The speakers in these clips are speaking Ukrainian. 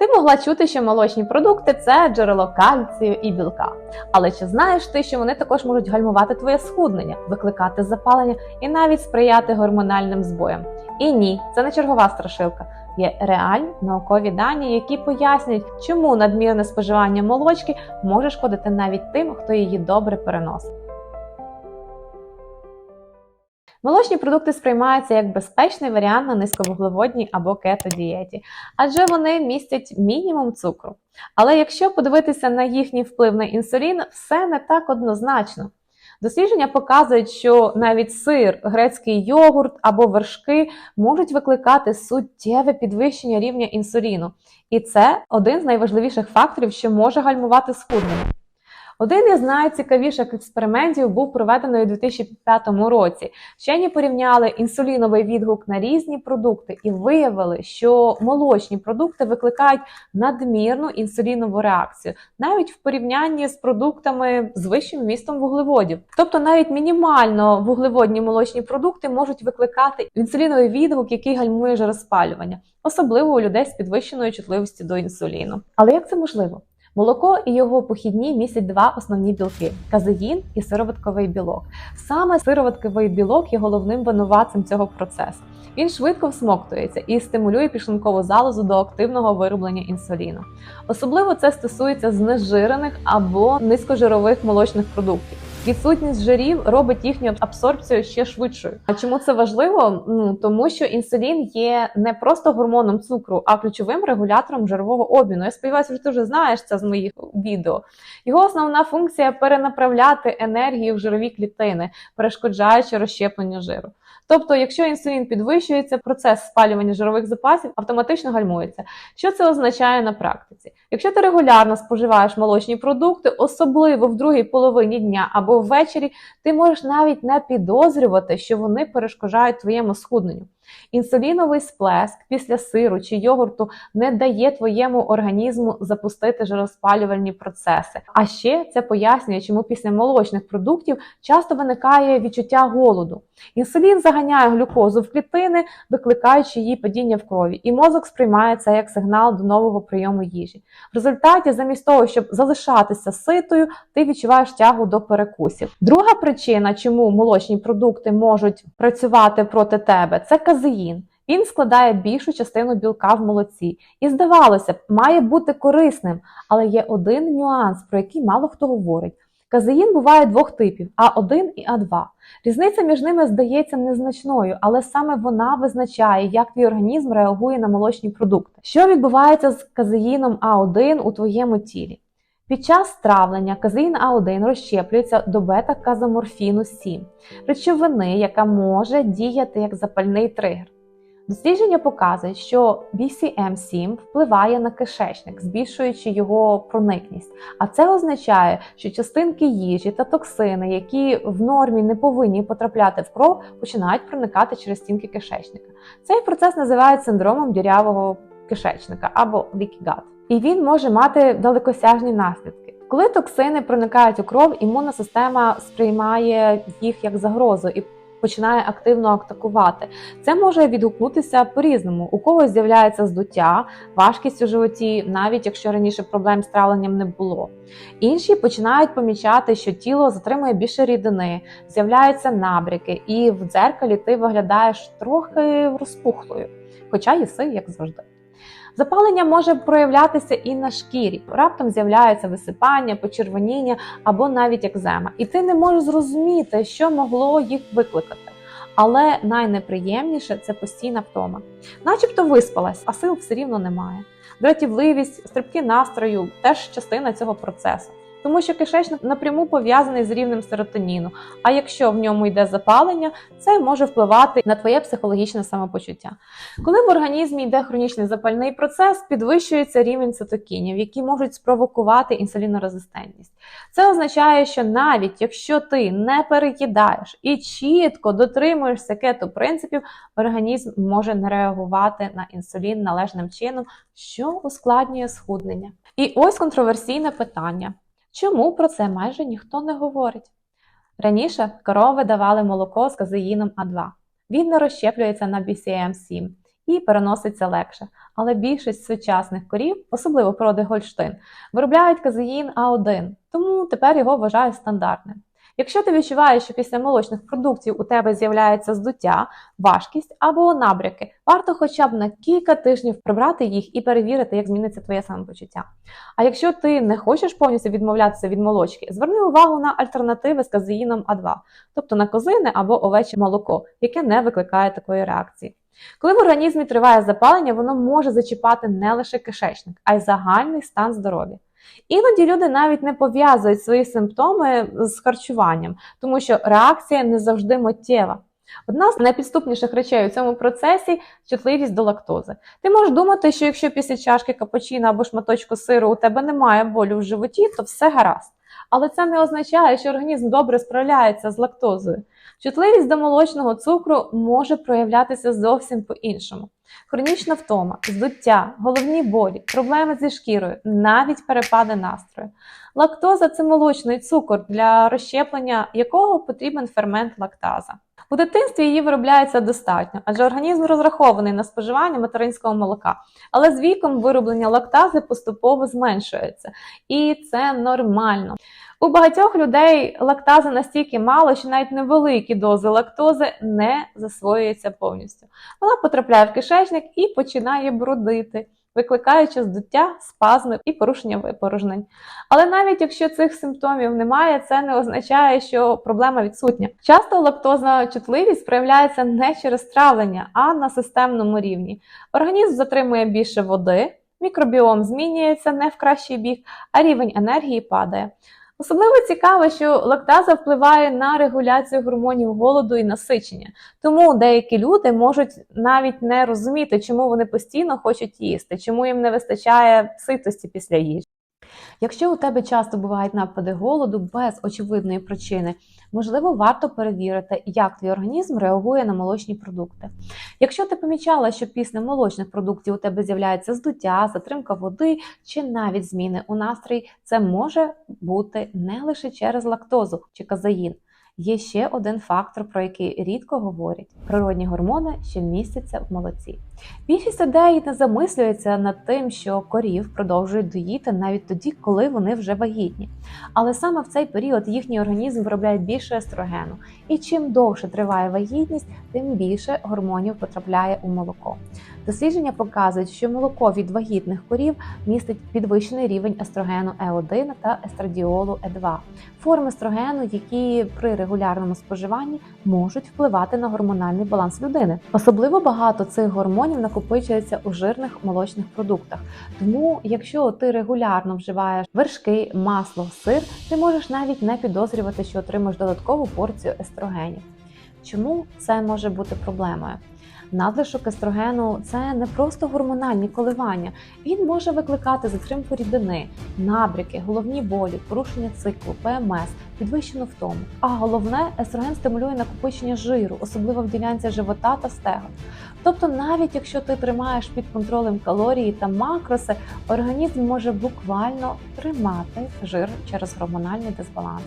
Ти могла чути, що молочні продукти це джерело кальцію і білка. Але чи знаєш ти, що вони також можуть гальмувати твоє схуднення, викликати запалення і навіть сприяти гормональним збоям? І ні, це не чергова страшилка. Є реальні наукові дані, які пояснюють, чому надмірне споживання молочки може шкодити навіть тим, хто її добре переносить. Молочні продукти сприймаються як безпечний варіант на низьковуглеводній або кето-дієті, адже вони містять мінімум цукру. Але якщо подивитися на їхній вплив на інсулін, все не так однозначно. Дослідження показують, що навіть сир, грецький йогурт або вершки можуть викликати суттєве підвищення рівня інсуліну, і це один з найважливіших факторів, що може гальмувати схуднення. Один із найцікавіших експериментів був проведений у 2005 році. Вчені порівняли інсуліновий відгук на різні продукти і виявили, що молочні продукти викликають надмірну інсулінову реакцію, навіть в порівнянні з продуктами з вищим вмістом вуглеводів. Тобто навіть мінімально вуглеводні молочні продукти можуть викликати інсуліновий відгук, який гальмує жироспалювання, особливо у людей з підвищеною чутливістю до інсуліну. Але як це можливо? Молоко і його похідні містять два основні білки казеїн і сироватковий білок. Саме сироватковий білок є головним винуватцем цього процесу. Він швидко всмоктується і стимулює пішлункову залозу до активного вироблення інсуліну. Особливо це стосується знежирених або низькожирових молочних продуктів. Відсутність жирів робить їхню абсорбцію ще швидшою. А чому це важливо? Ну тому що інсулін є не просто гормоном цукру, а ключовим регулятором жирового обміну. Я сподіваюся, що ти вже знаєш це з моїх відео. Його основна функція перенаправляти енергію в жирові клітини, перешкоджаючи розщепленню жиру. Тобто, якщо інсулін підвищується, процес спалювання жирових запасів автоматично гальмується. Що це означає на практиці? Якщо ти регулярно споживаєш молочні продукти, особливо в другій половині дня або ввечері, ти можеш навіть не підозрювати, що вони перешкоджають твоєму схудненню. Інсуліновий сплеск після сиру чи йогурту не дає твоєму організму запустити жироспалювальні процеси. А ще це пояснює, чому після молочних продуктів часто виникає відчуття голоду. Інсулін заганяє глюкозу в клітини, викликаючи її падіння в крові, і мозок сприймає це як сигнал до нового прийому їжі. В результаті, замість того, щоб залишатися ситою, ти відчуваєш тягу до перекусів. Друга причина, чому молочні продукти можуть працювати проти тебе, це казеїн. Він складає більшу частину білка в молоці, і здавалося б, має бути корисним, але є один нюанс, про який мало хто говорить. Казеїн буває двох типів А1 і А2. Різниця між ними здається незначною, але саме вона визначає, як твій організм реагує на молочні продукти. Що відбувається з казеїном А1 у твоєму тілі? Під час травлення казеїн А1 розщеплюється до бета-казоморфіну 7, речовини, яка може діяти як запальний тригер. Дослідження показують, що BCM7 впливає на кишечник, збільшуючи його проникність. А це означає, що частинки їжі та токсини, які в нормі не повинні потрапляти в кров, починають проникати через стінки кишечника. Цей процес називають синдромом дірявого кишечника або leaky gut. І він може мати далекосяжні наслідки. Коли токсини проникають у кров, імунна система сприймає їх як загрозу і починає активно атакувати. Це може відгукнутися по-різному. У когось з'являється здуття, важкість у животі, навіть якщо раніше проблем з травленням не було. Інші починають помічати, що тіло затримує більше рідини, з'являються набряки, і в дзеркалі ти виглядаєш трохи розпухлою, хоча їси, як завжди. Запалення може проявлятися і на шкірі. Раптом з'являється висипання, почервоніння або навіть екзема. І ти не можеш зрозуміти, що могло їх викликати. Але найнеприємніше це постійна втома. Начебто виспалась, а сил все рівно немає. Дратівливість, стрибки настрою теж частина цього процесу. Тому що кишечник напряму пов'язаний з рівнем серотоніну. А якщо в ньому йде запалення, це може впливати на твоє психологічне самопочуття. Коли в організмі йде хронічний запальний процес, підвищується рівень цитокінів, які можуть спровокувати інсулінорезистентність. Це означає, що навіть якщо ти не переїдаєш і чітко дотримуєшся кето принципів, організм може не реагувати на інсулін належним чином, що ускладнює схуднення. І ось контроверсійне питання. Чому про це майже ніхто не говорить? Раніше корови давали молоко з казеїном А2. Він не розщеплюється на BCM7 і переноситься легше. Але більшість сучасних корів, особливо породи Гольштин, виробляють казеїн А1, тому тепер його вважають стандартним. Якщо ти відчуваєш, що після молочних продуктів у тебе з'являється здуття, важкість або набряки, варто хоча б на кілька тижнів прибрати їх і перевірити, як зміниться твоє самопочуття. А якщо ти не хочеш повністю відмовлятися від молочки, зверни увагу на альтернативи з казеїном А2, тобто на козине або овече молоко, яке не викликає такої реакції. Коли в організмі триває запалення, воно може зачіпати не лише кишечник, а й загальний стан здоров'я. Іноді люди навіть не пов'язують свої симптоми з харчуванням, тому що реакція не завжди миттєва. Одна з найпідступніших речей у цьому процесі чутливість до лактози. Ти можеш думати, що якщо після чашки капучино або шматочку сиру у тебе немає болю в животі, то все гаразд. Але це не означає, що організм добре справляється з лактозою. Чутливість до молочного цукру може проявлятися зовсім по-іншому. Хронічна втома, здуття, головні болі, проблеми зі шкірою, навіть перепади настрою. Лактоза це молочний цукор, для розщеплення якого потрібен фермент лактаза. У дитинстві її виробляється достатньо, адже організм розрахований на споживання материнського молока. Але з віком вироблення лактази поступово зменшується, і це нормально. У багатьох людей лактази настільки мало, що навіть невеликі дози лактози не засвоюються повністю. Вона потрапляє в кишечник і починає брудити, викликаючи здуття, спазми і порушення випорожнень. Але навіть якщо цих симптомів немає, це не означає, що проблема відсутня. Часто лактозна чутливість проявляється не через травлення, а на системному рівні. Організм затримує більше води, мікробіом змінюється не в кращий бік, а рівень енергії падає. Особливо цікаво, що лактаза впливає на регуляцію гормонів голоду і насичення. Тому деякі люди можуть навіть не розуміти, чому вони постійно хочуть їсти, чому їм не вистачає ситості після їжі. Якщо у тебе часто бувають напади голоду без очевидної причини, можливо, варто перевірити, як твій організм реагує на молочні продукти. Якщо ти помічала, що після молочних продуктів у тебе з'являється здуття, затримка води чи навіть зміни у настрої, це може бути не лише через лактозу чи казеїн. Є ще один фактор, про який рідко говорять: природні гормони, що містяться в молоці. Більшість людей не замислюється над тим, що корів продовжують доїти навіть тоді, коли вони вже вагітні. Але саме в цей період їхній організм виробляє більше естрогену, і чим довше триває вагітність, тим більше гормонів потрапляє у молоко. Дослідження показують, що молоко від вагітних корів містить підвищений рівень естрогену Е1 та естрадіолу Е2, форми естрогену, які при регулярному споживанні можуть впливати на гормональний баланс людини. Особливо багато цих гормонів накопичується у жирних молочних продуктах. Тому, якщо ти регулярно вживаєш вершки, масло, сир, ти можеш навіть не підозрювати, що отримаєш додаткову порцію естрогенів. Чому це може бути проблемою? Надлишок естрогену це не просто гормональні коливання. Він може викликати затримку рідини, набряки, головні болі, порушення циклу, ПМС, підвищену втому. А головне, естроген стимулює накопичення жиру, особливо в ділянці живота та стегон. Тобто, навіть якщо ти тримаєш під контролем калорії та макроси, організм може буквально тримати жир через гормональний дисбаланс.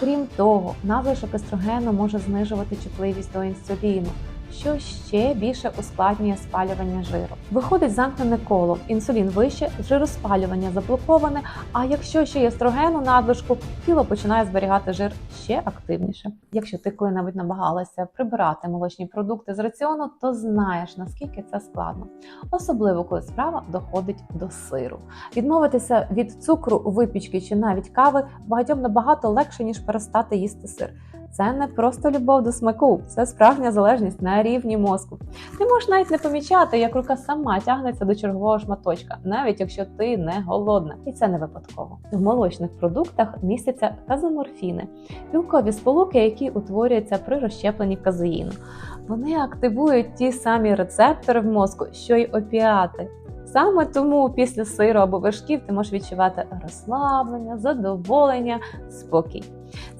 Крім того, надлишок естрогену може знижувати чутливість до інсуліну що ще більше ускладнює спалювання жиру. Виходить замкнене коло, інсулін вище, жироспалювання заблоковане. А якщо ще є естроген у надлишку, тіло починає зберігати жир ще активніше. Якщо ти коли-небудь намагалася прибирати молочні продукти з раціону, то знаєш наскільки це складно, особливо коли справа доходить до сиру. Відмовитися від цукру, випічки чи навіть кави багатьом набагато легше ніж перестати їсти сир. Це не просто любов до смаку, це справжня залежність на рівні мозку. Ти можеш навіть не помічати, як рука сама тягнеться до чергового шматочка, навіть якщо ти не голодна, і це не випадково. В молочних продуктах містяться казоморфіни, білкові сполуки, які утворюються при розщепленні казеїну. Вони активують ті самі рецептори в мозку, що й опіати. Саме тому після сиру або вершків ти можеш відчувати розслаблення, задоволення, спокій.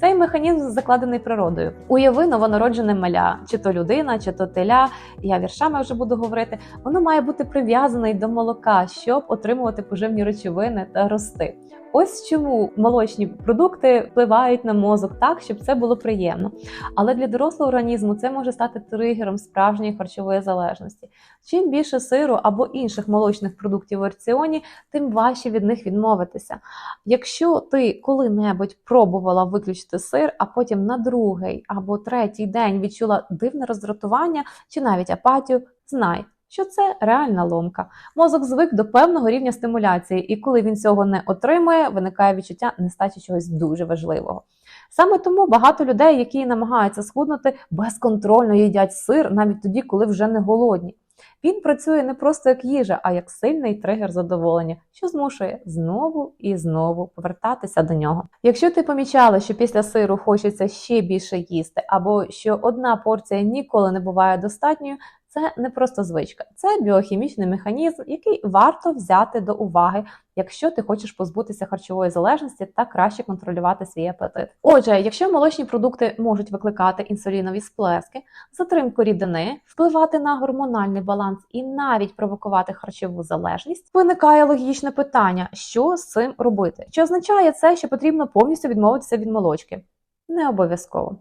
Цей механізм закладений природою. Уяви новонароджене маля, чи то людина, чи то теля. Я віршами вже буду говорити. Воно має бути прив'язане до молока, щоб отримувати поживні речовини та рости. Ось чому молочні продукти впливають на мозок так, щоб це було приємно. Але для дорослого організму це може стати тригером справжньої харчової залежності. Чим більше сиру або інших молочних продуктів у раціоні, тим важче від них відмовитися. Якщо ти коли-небудь пробувала виключити сир, а потім на другий або третій день відчула дивне роздратування чи навіть апатію, знай. Що це реальна ломка. Мозок звик до певного рівня стимуляції, і коли він цього не отримує, виникає відчуття нестачі чогось дуже важливого. Саме тому багато людей, які намагаються схуднути, безконтрольно їдять сир навіть тоді, коли вже не голодні. Він працює не просто як їжа, а як сильний тригер задоволення, що змушує знову і знову повертатися до нього. Якщо ти помічала, що після сиру хочеться ще більше їсти, або що одна порція ніколи не буває достатньою, це не просто звичка, це біохімічний механізм, який варто взяти до уваги, якщо ти хочеш позбутися харчової залежності та краще контролювати свій апетит. Отже, якщо молочні продукти можуть викликати інсулінові сплески, затримку рідини, впливати на гормональний баланс і навіть провокувати харчову залежність, виникає логічне питання, що з цим робити? Чи означає це, що потрібно повністю відмовитися від молочки? Не обов'язково.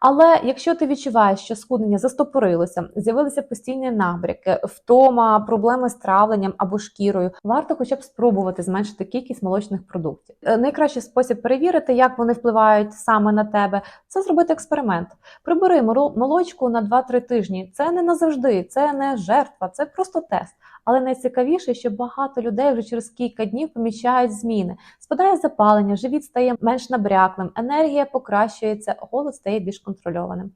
Але якщо ти відчуваєш, що схуднення застопорилося, з'явилися постійні набряки, втома, проблеми з травленням або шкірою, варто хоча б спробувати зменшити кількість молочних продуктів. Е, Найкращий спосіб перевірити, як вони впливають саме на тебе, це зробити експеримент. Прибери молочку на 2-3 тижні. Це не назавжди, це не жертва, це просто тест. Але найцікавіше, що багато людей вже через кілька днів помічають зміни. Спадає запалення, живіт стає менш набряклим, енергія покращується, голод стає більш контрольованим.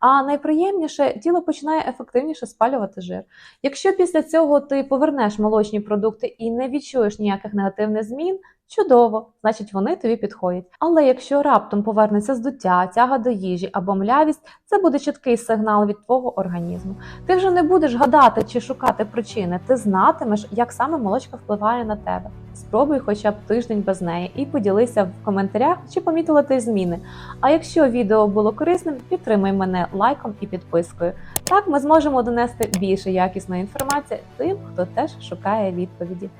А найприємніше тіло починає ефективніше спалювати жир. Якщо після цього ти повернеш молочні продукти і не відчуєш ніяких негативних змін. Чудово, значить вони тобі підходять. Але якщо раптом повернеться здуття, тяга до їжі або млявість, це буде чіткий сигнал від твого організму. Ти вже не будеш гадати чи шукати причини, ти знатимеш, як саме молочка впливає на тебе. Спробуй хоча б тиждень без неї і поділися в коментарях, чи помітила ти зміни. А якщо відео було корисним, підтримай мене лайком і підпискою. Так ми зможемо донести більше якісної інформації тим, хто теж шукає відповіді.